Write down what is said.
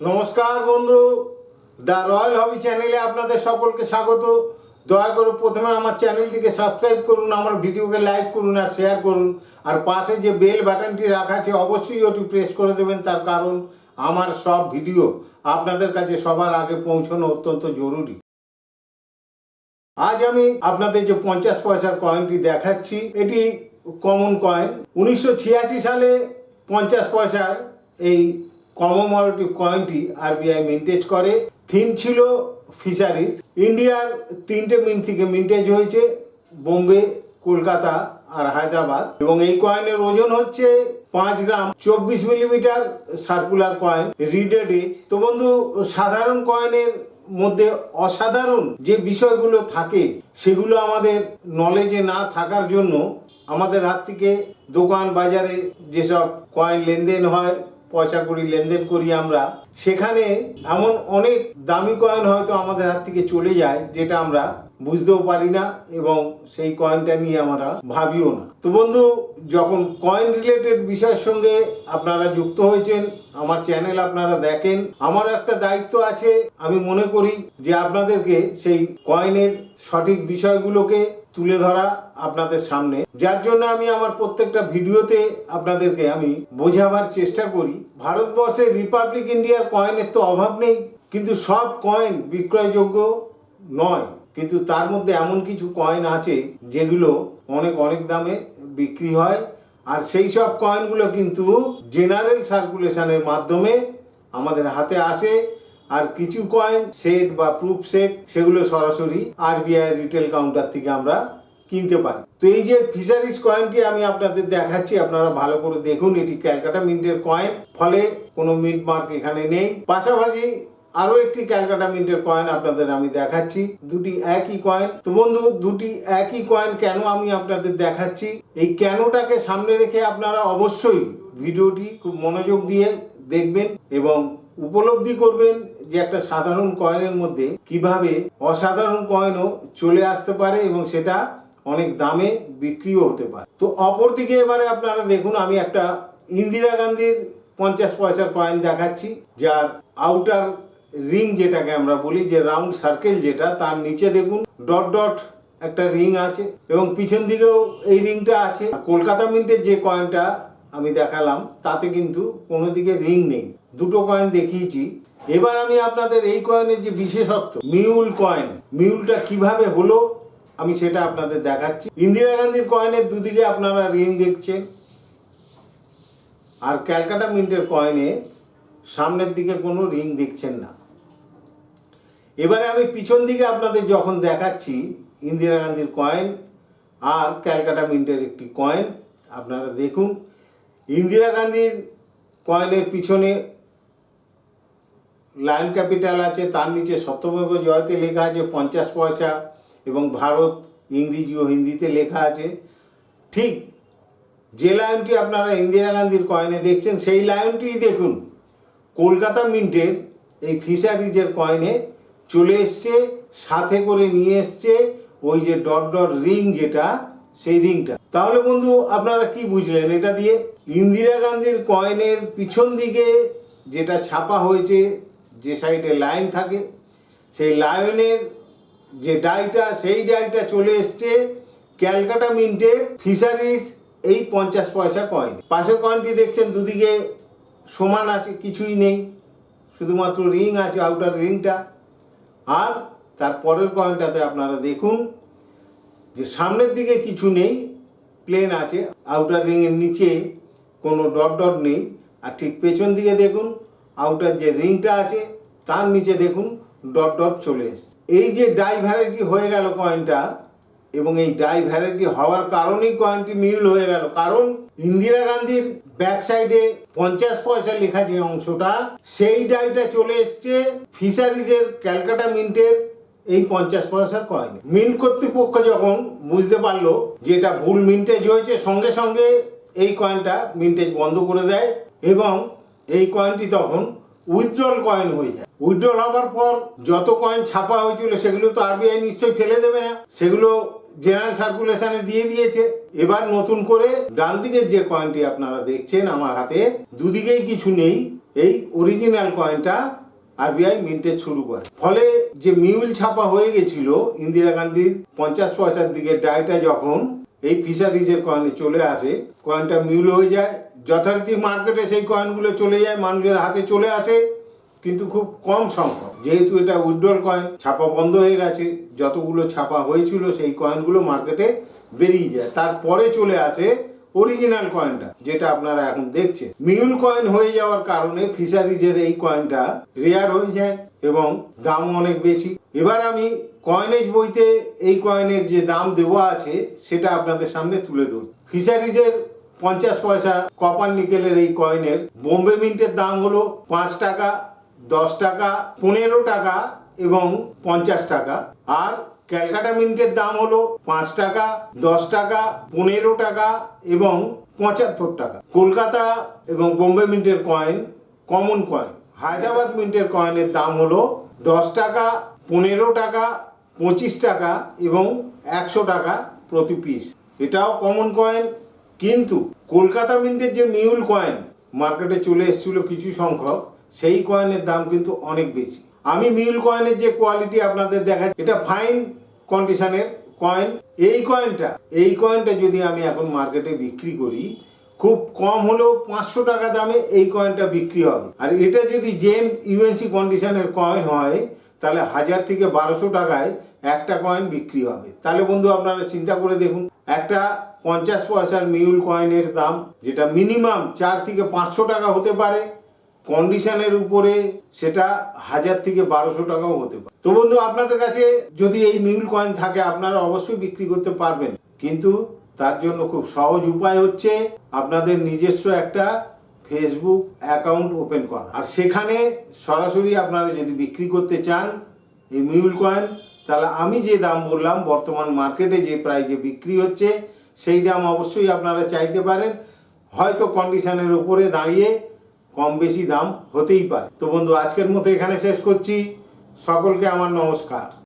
নমস্কার বন্ধু। The royal হবি চ্যানেলে আপনাদের সকলকে স্বাগত। দয়া করে প্রথমে আমার চ্যানেলটিকে সাবস্ক্রাইব করুন, আমার ভিডিওকে লাইক করুন আর শেয়ার করুন। আর পাশে যে বেল বাটনটি রাখা আছে, অবশ্যই ওটি প্রেস করে দেবেন। তার কারণ আমার সব ভিডিও আপনাদের কাছে সবার আগে পৌঁছানো অত্যন্ত জরুরি। আজ আমি আপনাদের যে পঞ্চাশ পয়সার কয়েনটি দেখাচ্ছি, এটি কমন কয়েন উনিশশো ছিয়াশি সালে পঞ্চাশ পয়সার এই কমোমরেটিভ কয়েনটি আরবিআই মিন্টেজ করে। থিম ছিল ফিশারিজ ইন্ডিয়ার তিনটে মিন্ট থেকে মিন্টেজ হয়েছে বোম্বে কলকাতা আর হায়দ্রাবাদ এবং এই কয়েনের ওজন হচ্ছে পাঁচ গ্রাম, চব্বিশ millimetre circular coin reeded edge তো বন্ধু, সাধারণ কয়েনের মধ্যে অসাধারণ যে বিষয়গুলো থাকে, সেগুলো আমাদের নলেজে না থাকার জন্য আমাদের হাত থেকে দোকান বাজারে যেসব কয়েন লেনদেন হয় পয়সা করি, লেনদেন করি আমরা, সেখানে এমন অনেক দামি কয়েন হয়তো আমাদের হাত থেকে চলে যায়, যেটা আমরা বুঝতেও পারি না এবং সেই কয়েনটা নিয়ে আমরা ভাবিও না। তো বন্ধু, যখন কয়েন রিলেটেড বিষয়ের সঙ্গে আপনারা যুক্ত হয়েছেন, আমার চ্যানেল আপনারা দেখেন আমার একটা দায়িত্ব আছে। আমি মনে করি যে আপনাদেরকে সেই কয়েনের সঠিক বিষয়গুলোকে তুলে ধরা আপনাদের সামনে। যার জন্য আমি আমার প্রত্যেকটা ভিডিওতে আপনাদেরকে আমি বোঝাবার চেষ্টা করি। ভারতবর্ষে রিপাবলিক ইন্ডিয়ার কয়েনের তো অভাব নেই, কিন্তু সব কয়েন বিক্রয়যোগ্য নয়। কিন্তু তার মধ্যে এমন কিছু কয়েন আছে, যেগুলো অনেক অনেক দামে বিক্রি হয়। আর সেই সব কয়েনগুলো কিন্তু জেনারেল সার্কুলেশনের মাধ্যমে আমাদের হাতে আসে। আর কিছু কয়েন সেট বা প্রুফ সেট সেগুলো সরাসরি আরবিআই রিটেল কাউন্টার থেকে আমরা কিনতে পারি। তো এই যে ফিশারিজ কয়েনটি আমি আপনাদের দেখাচ্ছি, আপনারা ভালো করে দেখুন, এটি ক্যালকাটা মিন্টের কয়েন ফলে কোনো মিন্ট মার্ক এখানে নেই। পাশাপাশি আরও একটি ক্যালকাটা মিন্টের কয়েন আপনাদের আমি দেখাচ্ছি, দুটি একই কয়েন তো বন্ধু, দুটি একই কয়েন কেন আমি আপনাদের দেখাচ্ছি? এই কেনটাকে সামনে রেখে আপনারা অবশ্যই ভিডিওটি খুব মনোযোগ দিয়ে দেখবেন এবং উপলব্ধি করবেন। যে একটা সাধারণ কয়েনের মধ্যে কীভাবে অসাধারণ কয়েনও চলে আসতে পারে এবং সেটা অনেক দামে বিক্রিও হতে পারে। তো অপরদিকে এবারে আপনারা দেখুন, আমি একটা ইন্দিরা গান্ধীর পঞ্চাশ পয়সার কয়েন দেখাচ্ছি, যার আউটার রিং যেটাকে আমরা বলি, যে রাউন্ড সার্কেল যেটা, তার নিচে দেখুন ডট ডট একটা রিং আছে এবং পিছন দিকেও এই রিংটা আছে। কলকাতা মিন্টের যে কয়েনটা আমি দেখালাম, তাতে কিন্তু কোনো দিকে রিং নেই। দুটো কয়েন দেখিয়েছি। এবার আমি আপনাদের এই কয়েনের যে বিশেষত্ব মিউল কয়েন মিউলটা কীভাবে হলো, আমি সেটা আপনাদের দেখাচ্ছি। ইন্দিরা গান্ধীর কয়েনের দুদিকে আপনারা রিং দেখছেন। আর ক্যালকাটা মিন্টের কয়েনে সামনের দিকে কোনো রিং দেখছেন না। এবারে আমি পিছন দিকে আপনাদের যখন দেখাচ্ছি ইন্দিরা গান্ধীর কয়েন আর ক্যালকাটা মিন্টের একটি কয়েন আপনারা দেখুন, ইন্দিরা গান্ধীর কয়েনের পিছনে লায়ন ক্যাপিটাল আছে, তার নিচে সত্যমেব জয়তে লেখা আছে পঞ্চাশ পয়সা এবং ভারত ইংরেজি ও হিন্দিতে লেখা আছে। ঠিক যে লায়নটি আপনারা ইন্দিরা গান্ধীর কয়েনে দেখছেন, সেই লায়নটিই দেখুন। কলকাতা মিন্টের এই ফিশারিজের কয়েনে চলে এসছে, সাথে করে নিয়ে এসছে ওই যে ডট ডট রিং যেটা, সেই রিংটা তাহলে বন্ধু, আপনারা কি বুঝলেন এটা দিয়ে? ইন্দিরা গান্ধীর কয়েনের পিছন দিকে যেটা ছাপা হয়েছে যে সাইডে লাইন থাকে, সেই লায়নের যে ডাইটা, সেই ডাইটা চলে এসছে ক্যালকাটা মিন্টের ফিশারিজ এই পঞ্চাশ পয়সা কয়েন পাশের কয়েনটি দেখছেন, দুদিকে সমান আছে, কিছুই নেই। শুধুমাত্র রিং আছে আউটার রিংটা আর তার পরের কয়েনটাতে আপনারা দেখুন যে সামনের দিকে কিছু নেই প্লেন আছে। আউটার রিংয়ের নিচে কোনো ডট ডট নেই। আর ঠিক পেছন দিকে দেখুন আউটার যে রিংটা আছে তার নিচে দেখুন ডট ডট চলে এসছে। এই যে ডাই ভ্যারাইটি হয়ে গেল কয়েনটা, এবং এই ডাই ভ্যারাইটি হওয়ার কারণেই কয়েনটি মিল হয়ে গেল। কারণ ইন্দিরা গান্ধীর ব্যাক সাইডে পঞ্চাশ পয়সা লেখা যে অংশটা, সেই ডাইটা চলে এসছে ফিশারিজের ক্যালকাটা মিন্টের এই পঞ্চাশ পয়সার কয়েন। মিন্ট কর্তৃপক্ষ যখন বুঝতে পারল যে এটা ভুল মিন্টেজ হয়েছে, সঙ্গে সঙ্গে এই কয়েনটা মিন্টেজ বন্ধ করে দেয়, এবং এই কয়েনটি তখন উইথড্রল কয়েন হয়ে যায়। উইথড্রল হওয়ার পর যত কয়েন ছাপা হয়েছিল, সেগুলো তো আরবিআই নিশ্চয়ই ফেলে দেবে না। সেগুলো জেনারেল সার্কুলেশনে দিয়ে দিয়েছে। এবার নতুন করে ডান দিকের যে কয়েনটি আপনারা দেখছেন আমার হাতে, দুদিকেই কিছু নেই। এই অরিজিনাল কয়েনটা আরবিআই মিন্টেজ শুরু করে। ফলে যে মিউল ছাপা হয়ে গেছিল, ইন্দিরা গান্ধীর পঞ্চাশ পয়সার দিকে ডায়টা যখন এই ফিশারিজের কয়েনে চলে আসে কয়েনটা মিউল হয়ে যায়। যথারীতি মার্কেটে সেই কয়েনগুলো চলে যায়, মানুষের হাতে চলে আসে। কিন্তু খুব কম সংখ্যক। যেহেতু এটা উইথড্রল কয়েন, ছাপা বন্ধ হয়ে গেছে, যতগুলো ছাপা হয়েছিল সেই কয়েনগুলো মার্কেটে বেরিয়ে যায়। তারপরে চলে আসে অরিজিনাল কয়েনটা যেটা আপনারা এখন দেখছেন। মিউল কয়েন হয়ে যাওয়ার কারণে ফিশারিজের এই কয়েনটা রেয়ার হয়ে যায় এবং দাম অনেক বেশি। এবার আমি কয়েনেজ বইতে এই কয়েনের যে দাম দেওয়া আছে, সেটা আপনাদের সামনে তুলে ধরব। ফিশারিজের পঞ্চাশ পয়সা কপার নিকেলের এই কয়েনের বোম্বে মিন্টের দাম হলো পাঁচ টাকা দশ টাকা, পনেরো টাকা এবং পঞ্চাশ টাকা। আর ক্যালকাটা মিন্টের দাম হলো পাঁচ টাকা, দশ টাকা, পনেরো টাকা এবং পঁচাত্তর টাকা। কলকাতা এবং বোম্বে মিন্টের কয়েন কমন কয়েন হায়দ্রাবাদ মিন্টের কয়েনের দাম হলো দশ টাকা, পনেরো টাকা, পঁচিশ টাকা এবং একশো টাকা প্রতি পিস এটাও কমন কয়েন কিন্তু কলকাতা মিন্টের যে মিউল কয়েন মার্কেটে চলে এসেছিল কিছু সংখ্যক। সেই কয়েনের দাম কিন্তু অনেক বেশি। আমি মিউল কয়েনের যে কোয়ালিটি আপনাদের দেখা এটা ফাইন কন্ডিশনের কয়েন এই কয়েনটা এই কয়েনটা যদি আমি এখন মার্কেটে বিক্রি করি, খুব কম হলেও পাঁচশো টাকা দামে এই কয়েনটা বিক্রি হবে। আর এটা যদি জেম ইউএনসি কন্ডিশনের কয়েন হয়, তাহলে হাজার থেকে বারোশো টাকায় একটা কয়েন বিক্রি হবে। তাহলে বন্ধু আপনারা চিন্তা করে দেখুন, একটা পঞ্চাশ পয়সার মিউল কয়েনের দাম, যেটা মিনিমাম চার থেকে পাঁচশো টাকা হতে পারে কন্ডিশনের উপরে সেটা হাজার থেকে বারোশো টাকাও হতে পারে। তো বন্ধু, আপনাদের কাছে যদি এই মিউল কয়েন থাকে, আপনারা অবশ্যই বিক্রি করতে পারবেন। কিন্তু তার জন্য খুব সহজ উপায় হচ্ছে আপনাদের নিজস্ব একটা ফেসবুক অ্যাকাউন্ট ওপেন করা। আর সেখানে সরাসরি আপনারা যদি বিক্রি করতে চান এই মিউল কয়েন তাহলে আমি যে দাম বললাম, বর্তমান মার্কেটে যে প্রাইজে বিক্রি হচ্ছে, সেই দাম অবশ্যই আপনারা চাইতে পারেন। হয়তো কন্ডিশনের উপরে দাঁড়িয়ে কম বেশি দাম হতেই পারে। তো বন্ধু, আজকের মতো এখানে শেষ করছি। সকলকে আমার নমস্কার।